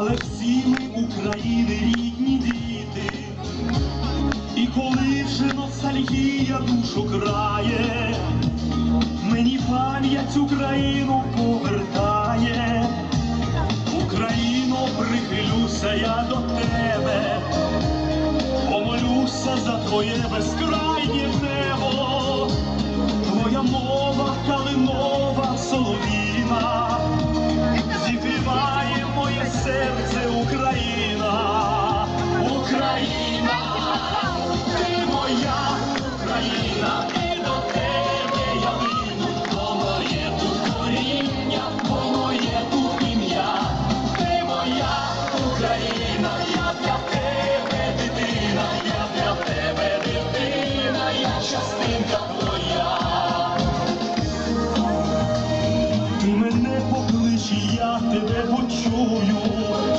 але всі ми України рідні діти. І коли вже ностальгія душу крає, мені пам'ять Україну повертає. Україно, прихилюся я до тебе, помолюся за твоє безкрайнє небо, Україна, Україна, ти моя Україна, і до тебе я вину, бо моє тут коріння, ти моя Україна, я для тебе дитина, я для тебе дитина, я частинка твоя. Ти мене поклич, я тебе почую.